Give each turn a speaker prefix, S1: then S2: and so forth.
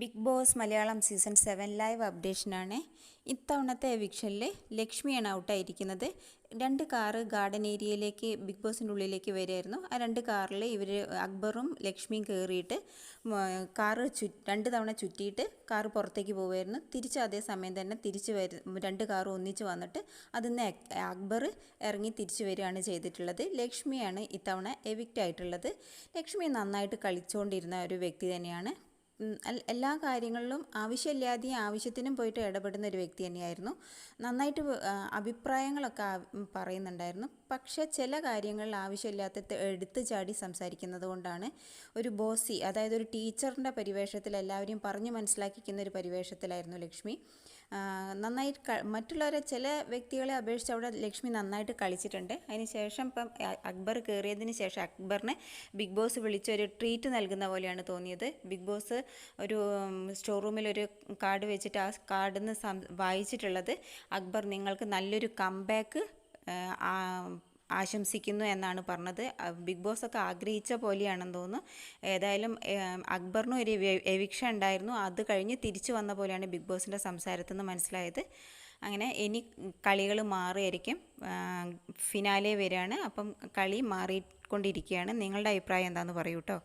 S1: Bigg Boss Malayalam season seven live അപ്ഡേഷനാണ്. ഇത്തവണത്തെ എവിക്ഷനിൽ ലക്ഷ്മിയാണ് ഔട്ടായിരിക്കുന്നത്. രണ്ട് car garden ഏരിയയിലേക്ക് ബിഗ് ബോസിന്റെ ഉള്ളിലേക്ക് വരുമായിരുന്നു ആ രണ്ട് കാറിൽ ഇവർ അക്ബറും ലക്ഷ്മിയും കയറിയിട്ട് കാറ് ചു രണ്ട് തവണ ചുറ്റിയിട്ട് കാറ് പുറത്തേക്ക് പോവുമായിരുന്നു തിരിച്ച് അതേ സമയം തന്നെ തിരിച്ച് വരു രണ്ട് കാറും ഒന്നിച്ച് വന്നിട്ട് അതിൽ നിന്ന് അക്ബർ ഇറങ്ങി തിരിച്ചു വരികയാണ് ചെയ്തിട്ടുള്ളത്. ലക്ഷ്മിയാണ് ഇത്തവണ എവിക്റ്റ് ആയിട്ടുള്ളത് ലക്ഷ്മി നന്നായിട്ട് കളിച്ചുകൊണ്ടിരുന്ന ഒരു വ്യക്തി തന്നെയാണ്. എല്ലാ കാര്യങ്ങളിലും ആവശ്യമില്ലാതെയും ആവശ്യത്തിനും പോയിട്ട് ഇടപെടുന്ന ഒരു വ്യക്തി തന്നെയായിരുന്നു. നന്നായിട്ട് അഭിപ്രായങ്ങളൊക്കെ പറയുന്നുണ്ടായിരുന്നു. പക്ഷേ ചില കാര്യങ്ങളിൽ ആവശ്യമില്ലാത്ത എടുത്തു ചാടി സംസാരിക്കുന്നത് കൊണ്ടാണ് ഒരു ബോസി അതായത് ഒരു ടീച്ചറിന്റെ പരിവേഷത്തിൽ എല്ലാവരെയും പറഞ്ഞു മനസ്സിലാക്കിക്കുന്ന ഒരു പരിവേഷത്തിലായിരുന്നു ലക്ഷ്മി. നന്നായി മറ്റുള്ളവരെ ചില വ്യക്തികളെ അപേക്ഷിച്ച് അവിടെ ലക്ഷ്മി നന്നായിട്ട് കളിച്ചിട്ടുണ്ട്. അതിനുശേഷം ഇപ്പം അക്ബർ കയറിയതിന് ശേഷം അക്ബറിനെ ബിഗ് ബോസ് വിളിച്ച് ഒരു ട്രീറ്റ് നൽകുന്ന പോലെയാണ് തോന്നിയത്. ബിഗ് ബോസ് ഒരു സ്റ്റോർ റൂമിൽ ഒരു കാർഡ് വെച്ചിട്ട് ആ കാർഡിൽ നിന്ന് വായിച്ചിട്ടുള്ളത് അക്ബർ നിങ്ങൾക്ക് നല്ലൊരു കംബാക്ക് ആശംസിക്കുന്നു എന്നാണ് പറഞ്ഞത്. ബിഗ് ബോസ് ഒക്കെ ആഗ്രഹിച്ച പോലെയാണെന്ന് തോന്നുന്നു. ഏതായാലും അക്ബറിനും ഒരു എവിക്ഷ ഉണ്ടായിരുന്നു. അത് കഴിഞ്ഞ് തിരിച്ചു വന്ന പോലെയാണ് ബിഗ് ബോസിന്റെ സംസാരത്തിൽ നിന്ന് മനസ്സിലായത്. അങ്ങനെ ഇനി കളികൾ മാറിയായിരിക്കും. ഫിനാലെ വരികയാണ് അപ്പം കളി മാറിക്കൊണ്ടിരിക്കുകയാണ്. നിങ്ങളുടെ അഭിപ്രായം എന്താണെന്ന് പറയൂ കേട്ടോ